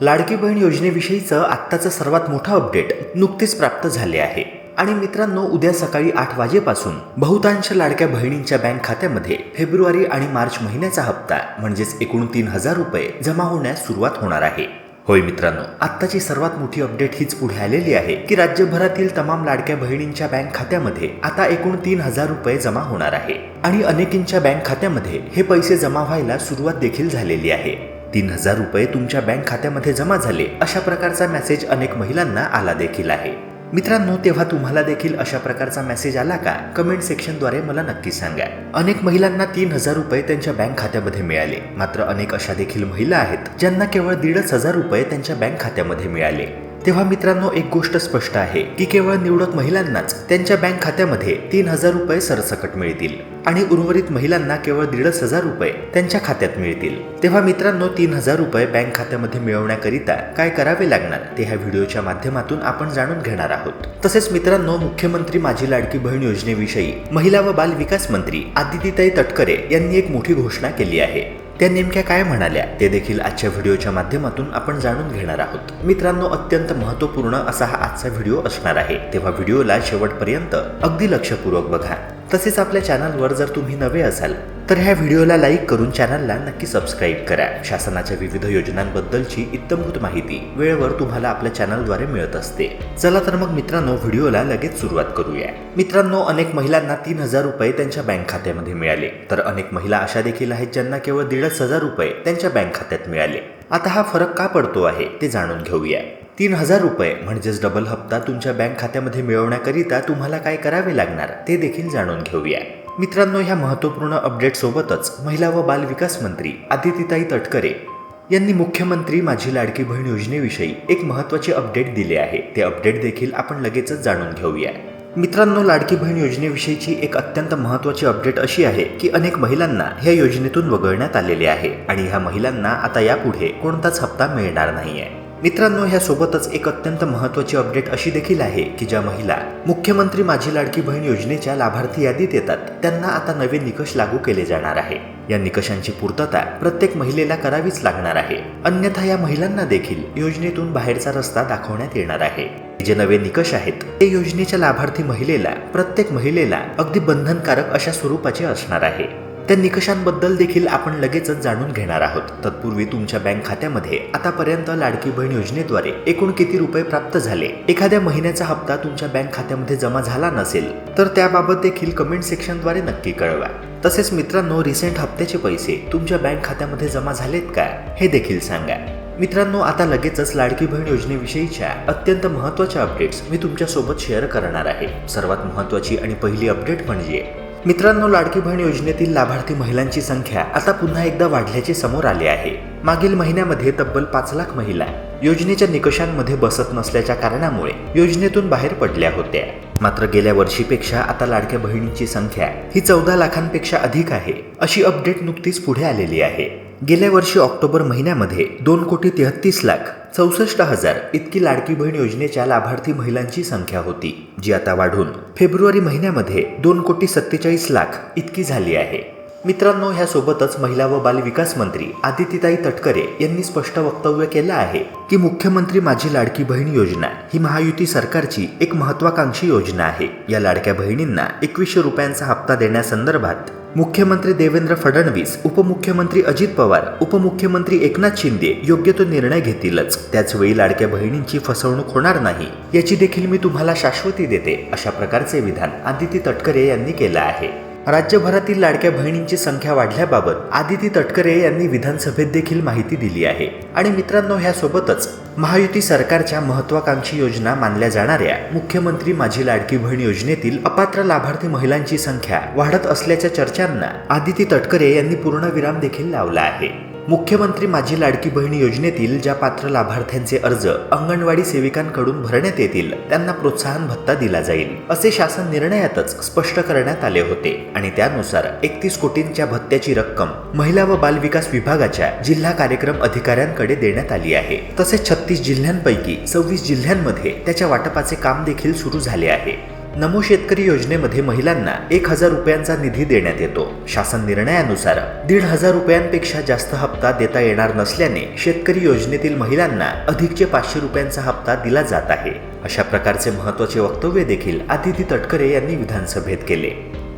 लाडकी बहीण योजनेविषयीचं आत्ताचं सर्वात मोठं अपडेट नुकतेच प्राप्त झाले आहे. आणि मित्रांनो उद्या सकाळी आठ वाजेपासून बहुतांश लाडक्या बहिणींच्या बँक खात्यामध्ये फेब्रुवारी आणि मार्च महिन्याचा हप्ता म्हणजेच एकूण तीन हजार रुपये जमा होण्यास सुरुवात होणार आहे. होय मित्रांनो आत्ताची सर्वात मोठी अपडेट हीच पुढे आलेली आहे की राज्यभरातील तमाम लाडक्या बहिणींच्या बँक खात्यामध्ये आता एकूण तीन हजार रुपये जमा होणार आहे. आणि अनेकींच्या बँक खात्यामध्ये हे पैसे जमा व्हायला सुरुवात देखील झालेली आहे. तीन हजार रुपये तुमच्या बँक खात्यामध्ये जमा झाले अशा प्रकारचा मेसेज अनेक महिलांना आला देखील आहे. मित्रांनो तेव्हा तुम्हाला देखील अशा प्रकारचा मेसेज आला का? कमेंट सेक्शनद्वारे मला नक्की सांगा. अनेक महिलांना तीन हजार रुपये त्यांच्या बँक खात्यामध्ये मिळाले. मात्र अनेक अशा देखील महिला आहेत ज्यांना केवळ दीडच हजार रुपये त्यांच्या बँक खात्यामध्ये मिळाले. तेव्हा मित्रांनो एक गोष्ट स्पष्ट आहे की केवळ निवडक महिलांनाच त्यांच्या बँक खात्यामध्ये तीन हजार रुपये सरसकट मिळतील आणि उर्वरित महिलांना केवळ दीडच हजार रुपये त्यांच्या खात्यात मिळतील. तेव्हा मित्रांनो तीन हजार रुपये बँक खात्यामध्ये मिळवण्याकरिता काय करावे लागणार ते ह्या व्हिडिओच्या माध्यमातून आपण जाणून घेणार आहोत. तसेच मित्रांनो मुख्यमंत्री माझी लाडकी बहीण योजनेविषयी महिला व बाल विकास मंत्री आदितीताई तटकरे यांनी एक मोठी घोषणा केली आहे. त्या नेमक्या काय म्हणाल्या ते देखील आजच्या व्हिडिओच्या माध्यमातून आपण जाणून घेणार आहोत. मित्रांनो अत्यंत महत्त्वपूर्ण असा हा आजचा व्हिडिओ असणार आहे. तेव्हा व्हिडिओला शेवटपर्यंत अगदी लक्षपूर्वक बघा. तसेच आपल्या चॅनलवर जर तुम्ही नवे असाल तर ह्या व्हिडिओला लाईक करून चॅनलला नक्की सबस्क्राईब करा. शासनाच्या विविध योजनांबद्दलची इत्तमभूत माहिती वेळेवर तुम्हाला आपल्या चॅनलद्वारे मिळत असते. चला तर मग मित्रांनो व्हिडिओला लगेच सुरुवात करूया. मित्रांनो अनेक महिलांना तीन हजार रुपये त्यांच्या बँक खात्यामध्ये मिळाले. तर अनेक महिला अशा देखील आहेत ज्यांना केवळ दीडच हजार रुपये त्यांच्या बँक खात्यात मिळाले. आता हा फरक का पडतो आहे ते जाणून घेऊया. तीन हजार रुपये म्हणजेच डबल हप्ता तुमच्या बँक खात्यामध्ये मिळवण्याकरिता तुम्हाला काय करावे लागणार ते देखील जाणून घेऊया. मित्रांनो ह्या महत्त्वपूर्ण अपडेटसोबतच महिला व बाल विकास मंत्री आदितीताई तटकरे यांनी मुख्यमंत्री माझी लाडकी बहीण योजनेविषयी एक महत्त्वाचे अपडेट दिले आहे. ते अपडेट देखील आपण लगेचच जाणून घेऊया. मित्रांनो लाडकी बहीण योजनेविषयीची एक अत्यंत महत्त्वाची अपडेट अशी आहे की अनेक महिलांना ह्या योजनेतून वगळण्यात आलेले आहे आणि ह्या महिलांना आता यापुढे कोणताच हप्ता मिळणार नाही आहे मित्रांनो ह्यासोबतच एक अत्यंत महत्त्वाची अपडेट अशी देखील आहे की ज्या महिला मुख्यमंत्री माझी लाडकी बहीण योजनेच्या लाभार्थी यादीत येतात. त्यांना आता नवे निकष लागू केले जाणार आहे. या निकषांची पूर्तता प्रत्येक महिलेला करावीच लागणार आहे. अन्यथा या महिलांना देखील योजनेतून बाहेरचा रस्ता दाखवण्यात येणार आहे. जे नवे निकष आहेत ते योजनेच्या लाभार्थी महिलेला प्रत्येक महिलेला अगदी बंधनकारक अशा स्वरूपाचे असणार आहे. त्या निकषांबद्दल देखील आपण लगेचच जाणून घेणार आहोत. तत्पूर्वी तुमच्या बँक खात्यामध्ये आतापर्यंत लाडकी बहीण योजनेद्वारे एकूण किती रुपये प्राप्त झाले? एखाद्या महिन्याचा हप्ता तुमच्या बँक खात्यामध्ये जमा झाला नसेल तर त्याबाबत देखील कमेंट सेक्शनद्वारे नक्की कळवा. तसेच मित्रांनो रिसेंट हप्त्याचे पैसे तुमच्या बँक खात्यामध्ये जमा झालेत का? हे देखील सांगा. मित्रांनो आता लगेचच लाडकी बहीण योजनेविषयीच्या अत्यंत महत्त्वाच्या अपडेट्स मी तुमच्यासोबत शेअर करणार आहे. सर्वात महत्त्वाची आणि पहिली अपडेट म्हणजे मित्रांनो लाडकी बहीण योजनेतील लाभार्थी महिलांची संख्या आता पुन्हा एकदा वाढल्याचे समोर आले आहे. मागील महिन्यामध्ये तब्बल पाच लाख महिला योजनेच्या निकषांमध्ये बसत नसल्याच्या कारणामुळे योजनेतून बाहेर पडल्या होत्या. मात्र गेल्या वर्षीपेक्षा आता लाडक्या बहिणींची संख्या ही चौदा लाखांपेक्षा अधिक आहे अशी अपडेट नुकतीच पुढे आलेली आहे. गेल्या वर्षी ऑक्टोबर महिन्यामध्ये दोन कोटी तेहतीस लाख चौसष्ट हजार इतकी लाडकी बहीण योजनेच्या लाभार्थी महिलांची संख्या होती जी आता वाढून फेब्रुवारी महिन्यामध्ये दोन कोटी सत्तेचाळीस लाख इतकी झाली आहे. मित्रांनो ह्यासोबतच महिला व बाल विकास मंत्री आदितीताई तटकरे यांनी स्पष्ट वक्तव्य केलं आहे की मुख्यमंत्री माझी लाडकी बहीण योजना ही महायुती सरकारची एक महत्वाकांक्षी योजना आहे. या लाडक्या बहिणींना एकवीसशे रुपयांचा हप्ता देण्यासंदर्भात मुख्यमंत्री देवेंद्र फडणवीस उपमुख्यमंत्री अजित पवार उपमुख्यमंत्री एकनाथ शिंदे योग्य तो निर्णय घेतीलच. त्याचवेळी लाडक्या बहिणींची फसवणूक होणार नाही. याची देखील मी तुम्हाला शाश्वती देते अशा प्रकारचे विधान आदिती तटकरे यांनी केलं आहे. राज्यभरातील लाडक्या बहिणींची संख्या वाढल्याबाबत आदिती तटकरे यांनी विधानसभेत देखील माहिती दिली आहे. आणि मित्रांनो ह्यासोबतच महायुती सरकारच्या महत्वाकांक्षी योजना मानल्या जाणाऱ्या मुख्यमंत्री माझी लाडकी बहीण योजनेतील अपात्र लाभार्थी महिलांची संख्या वाढत असल्याच्या चर्चांना आदिती तटकरे यांनी पूर्णविराम देखील लावला आहे. मुख्यमंत्री माझी लाडकी बहीण योजनेतील ज्या पात्र लाभार्थ्यांचे अर्ज अंगणवाडी सेविकांकडून भरण्यात येतील त्यांना प्रोत्साहन भत्ता दिला जाईल असे शासन निर्णयातच स्पष्ट करण्यात आले होते. आणि त्यानुसार एकतीस कोटींच्या भत्त्याची रक्कम महिला व बालविकास विभागाच्या जिल्हा कार्यक्रम अधिकाऱ्यांकडे देण्यात आली आहे. तसेच छत्तीस जिल्ह्यांपैकी सव्वीस जिल्ह्यांमध्ये त्याच्या वाटपाचे काम देखील सुरू झाले आहे. नमो शेतकरी योजनेमध्ये महिलांना एक हजार रुपयांचा निधी देण्यात येतो. शासन निर्णयानुसार दीड हजार रुपयांपेक्षा जास्त हप्ता देता येणार नसल्याने शेतकरी योजनेतील महिलांना अधिकचे पाचशे रुपयांचा हप्ता दिला जात आहे. अशा प्रकारचे महत्त्वाचे वक्तव्य देखील आदिती तटकरे यांनी विधानसभेत केले.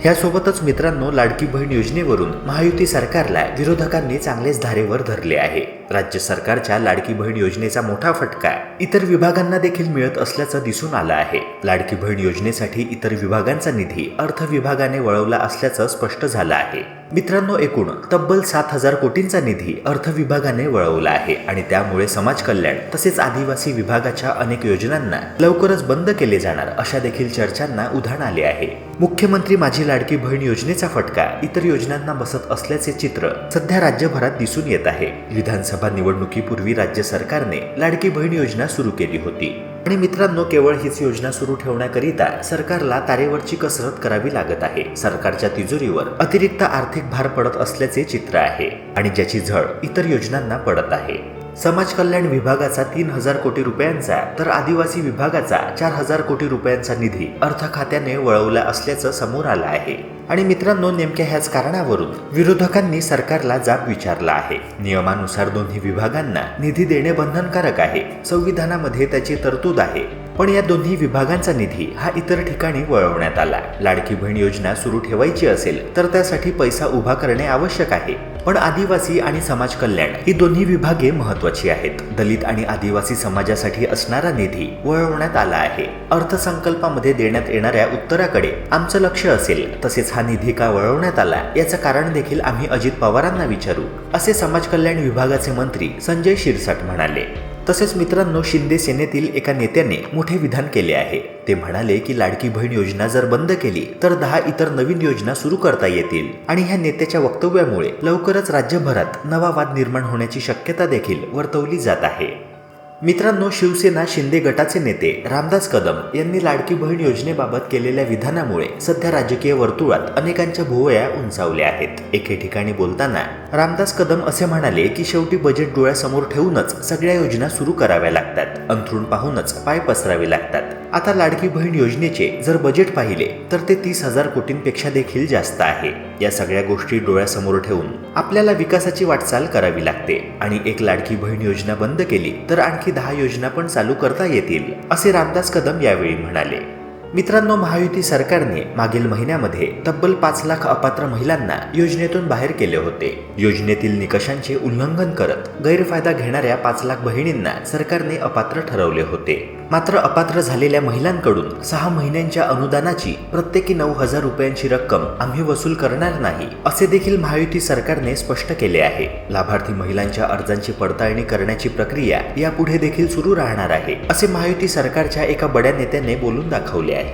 ह्यासोबतच मित्रांनो लाडकी बहीण योजनेवरून महायुती सरकारला विरोधकांनी चांगलेच धारेवर धरले आहे. राज्य सरकारच्या लाडकी बहीण योजनेचा मोठा फटका इतर विभागांना देखील मिळत असल्याचं दिसून आलं आहे. लाडकी बहीण योजनेसाठी इतर विभागांचा निधी अर्थ विभागाने वळवला असल्याचं स्पष्ट झालं आहे. मित्रांनो एकूण तब्बल सात हजार कोटींचा निधी अर्थ विभागाने वळवला आहे आणि त्यामुळे समाज कल्याण तसेच आदिवासी विभागाच्या अनेक योजनांना लवकरच बंद केले जाणार अशा देखील चर्चांना उधाण आले आहे. मुख्यमंत्री माझी लाडकी बहीण योजनेचा फटका इतर योजनांना बसत असल्याचे चित्र सध्या राज्यभरात दिसून येत आहे. विधानसभा निवडणुकीपूर्वी राज्य सरकारने लाडकी बहीण योजना सुरू केली होती. आणि मित्रांनो केवळ हीच योजना सुरू ठेवण्याकरिता सरकारला तारेवरची कसरत करावी लागत आहे. सरकारच्या तिजोरीवर अतिरिक्त आर्थिक भार पडत असल्याचे चित्र आहे आणि ज्याची झळ इतर योजनांना पडत आहे. समाज कल्याण विभागाचा तीन हजार कोटी रुपयांचा तर आदिवासी विभागाचा चार हजार कोटी रुपयांचा निधी अर्थ खात्याने वळवला असल्याचं समोर आलं आहे. आणि मित्रांनो नेमक्या ह्याच कारणावरून विरोधकांनी सरकारला जाब विचारला आहे. नियमानुसार दोन्ही विभागांना निधी देणे बंधनकारक आहे. संविधानामध्ये त्याची तरतूद आहे. पण या दोन्ही विभागांचा निधी हा इतर ठिकाणी वळवण्यात आला. लाडकी बहीण योजना सुरू ठेवायची असेल तर त्यासाठी पैसा उभा करणे आवश्यक आहे. पण आदिवासी आणि समाज कल्याण ही दोन्ही विभागे महत्वाची आहेत. दलित आणि आदिवासी समाजासाठी असणारा निधी वळवण्यात आला आहे. अर्थसंकल्पामध्ये देण्यात येणाऱ्या उत्तराकडे आमचं लक्ष असेल. तसेच हा निधी का वळवण्यात आला याचं कारण देखील आम्ही अजित पवारांना विचारू असे समाज कल्याण विभागाचे मंत्री संजय शिरसाट म्हणाले. तसेच मित्रांनो शिंदे सेनेतील एका नेत्याने मोठे विधान केले आहे. ते म्हणाले की लाडकी बहीण योजना जर बंद केली तर दहा इतर नवीन योजना सुरू करता येतील. आणि ह्या नेत्याच्या वक्तव्यामुळे लवकरच राज्यभरात नवा वाद निर्माण होण्याची शक्यता देखील वर्तवली जात आहे. मित्रांनो शिवसेना शिंदे गटाचे नेते रामदास कदम यांनी लाडकी बहीण योजनेबाबत केलेल्या विधानामुळे सध्या राजकीय वर्तुळात अनेकांच्या भुवया उंचावल्या आहेत. एके ठिकाणी बोलताना रामदास कदम असे म्हणाले की शेवटी बजेट डोळ्यासमोर ठेवूनच सगळ्या योजना सुरू कराव्या लागतात. अंथरूण पाहूनच पाय पसरावे लागतात. आता लाडकी बहीण योजनेचे जर बजेट पाहिले तर ते तीस हजार कोटींपेक्षा देखील जास्त आहे. या सगळ्या गोष्टी डोळ्यासमोर ठेवून आपल्याला विकासाची वाटचाल करावी लागते. आणि एक लाडकी बहीण योजना बंद केली तर आणखी दहा योजना पण चालू करता येतील असे रामदास कदम यावेळी म्हणाले. मित्रांनो महायुती सरकारने मागील महिन्यामध्ये तब्बल पाच लाख अपात्र महिलांना योजनेतून बाहेर केले होते. योजनेतील निकषांचे उल्लंघन करत गैरफायदा घेणाऱ्या पाच लाख बहिणींना सरकारने अपात्र ठरवले होते. मात्र अपात्र झालेल्या महिलांकडून सहा महिन्यांच्या अनुदानाची प्रत्येकी नऊ हजार रुपयांची रक्कम आम्ही वसूल करणार नाही असे देखील महायुती सरकारने स्पष्ट केले आहे. लाभार्थी महिलांच्या अर्जांची पडताळणी करण्याची प्रक्रिया यापुढे देखील सुरू राहणार आहे असे महायुती सरकारच्या एका बड्या नेत्याने बोलून दाखवले आहे.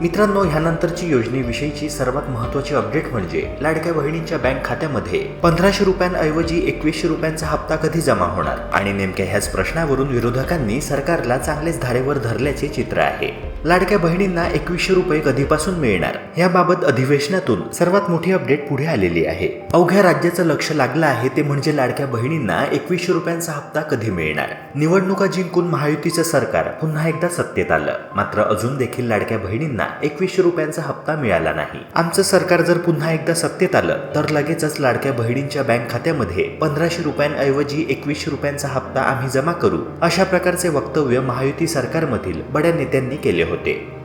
मित्रांनो ह्यानंतरची योजनेविषयीची सर्वात महत्वाची अपडेट म्हणजे लाडक्या बहिणींच्या बँक खात्यामध्ये पंधराशे रुपयांऐवजी एकवीसशे रुपयांचा हप्ता कधी जमा होणार? आणि नेमक्या ह्याच प्रश्नावरून विरोधकांनी सरकारला चांगलेच धारेवर धरल्याचे चित्र आहे. लाडक्या बहिणींना एकवीसशे रुपये कधीपासून मिळणार. याबाबत अधिवेशनातून सर्वात मोठी अपडेट पुढे आलेली आहे. अवघ्या राज्याचं लक्ष लागलं आहे ते म्हणजे लाडक्या बहिणींना एकवीसशे रुपयांचा हप्ता कधी मिळणार? निवडणुका जिंकून महायुतीचं सरकार पुन्हा एकदा सत्तेत आलं. मात्र अजून देखील लाडक्या बहिणींना एकवीसशे रुपयांचा हप्ता मिळाला नाही. आमचं सरकार जर पुन्हा एकदा सत्तेत आलं तर लगेचच लाडक्या बहिणींच्या बँक खात्यामध्ये पंधराशे रुपयांऐवजी एकवीसशे रुपयांचा हप्ता आम्ही जमा करू अशा प्रकारचे वक्तव्य महायुती सरकारमधील बड्या नेत्यांनी केले होते.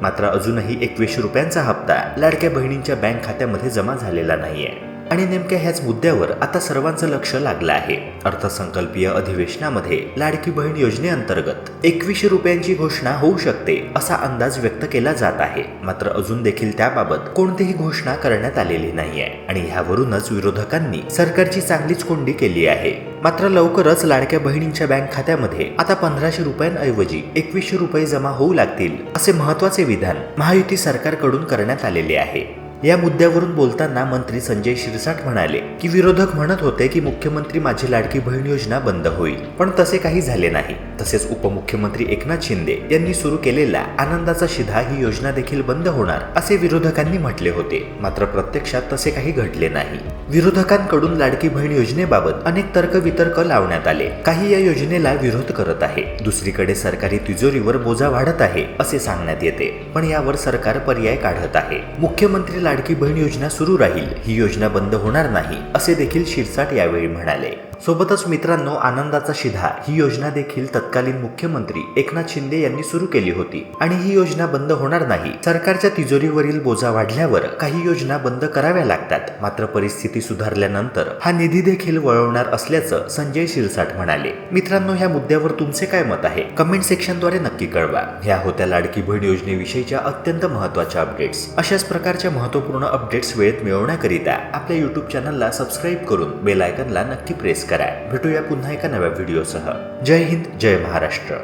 मात्र अजूनही एकवीसशे रुपयांचा हप्ता लाडक्या बहिणींच्या बँक खात्यामध्ये जमा झालेला नाहीये. आणि नेमक्या ह्याच मुद्द्यावर आता सर्वांचं लक्ष लागलं आहे. अर्थसंकल्पीय अधिवेशनामध्ये लाडकी बहीण योजनेअंतर्गत एकवीसशे रुपयांची घोषणा होऊ शकते असा अंदाज व्यक्त केला जात आहे. मात्र अजून देखील त्याबाबत कोणतीही घोषणा करण्यात आलेली नाहीये आणि ह्यावरूनच विरोधकांनी सरकारची चांगलीच कोंडी केली आहे. मात्र लवकरच लाडक्या बहिणींच्या बँक खात्यामध्ये आता पंधराशे रुपयांऐवजी एकवीसशे रुपये जमा होऊ लागतील असे महत्त्वाचे विधान महायुती सरकारकडून करण्यात आलेले आहे. या मुद्द्यावरून बोलताना मंत्री संजय शिरसाट म्हणाले की विरोधक म्हणत होते की मुख्यमंत्री माझी लाडकी बहीण योजना बंद होईल. पण तसे काही झाले नाही. तसेच उपमुख्यमंत्री एकनाथ शिंदे यांनी सुरू केलेला आनंदाचा शिधा ही योजना देखील बंद होणार असे विरोधकांनी म्हटले होते. मात्र प्रत्यक्षात तसे काही घडले नाही. विरोधकांकडून लाडकी बहीण योजनेबाबत अनेक तर्कवितर्क लावण्यात आले. काही या योजनेला विरोध करत आहे. दुसरीकडे सरकारी तिजोरीवर बोजा वाढत आहे असे सांगण्यात येते. पण यावर सरकार पर्याय काढत आहे. मुख्यमंत्री लाडकी बहीण योजना सुरू राहील. ही योजना बंद होणार नाही असे देखील शिरसाट यावेळी म्हणाले. सोबतच मित्रांनो आनंदाचा शिधा. ही योजना देखील तत्कालीन मुख्यमंत्री एकनाथ शिंदे यांनी सुरू केली होती. आणि ही योजना बंद होणार नाही. सरकारच्या तिजोरीवरील बोजा वाढल्यावर काही योजना बंद कराव्या लागतात. मात्र परिस्थिती सुधारल्यानंतर हा निधी देखील वळवणार असल्याचं संजय शिरसाट म्हणाले. मित्रांनो ह्या मुद्द्यावर तुमचे काय मत आहे? कमेंट सेक्शनद्वारे नक्की कळवा. ह्या होत्या लाडकी बहीण योजनेविषयीच्या अत्यंत महत्त्वाच्या अपडेट्स. अशाच प्रकारच्या महत्त्वपूर्ण अपडेट्स वेळेत मिळवण्याकरिता आपल्या युट्यूब चॅनलला सबस्क्राईब करून बेल आयकनला नक्की प्रेस करा. कराय भेटूया पुन्हा एका नव्या व्हिडिओसह जय हिंद जय महाराष्ट्र.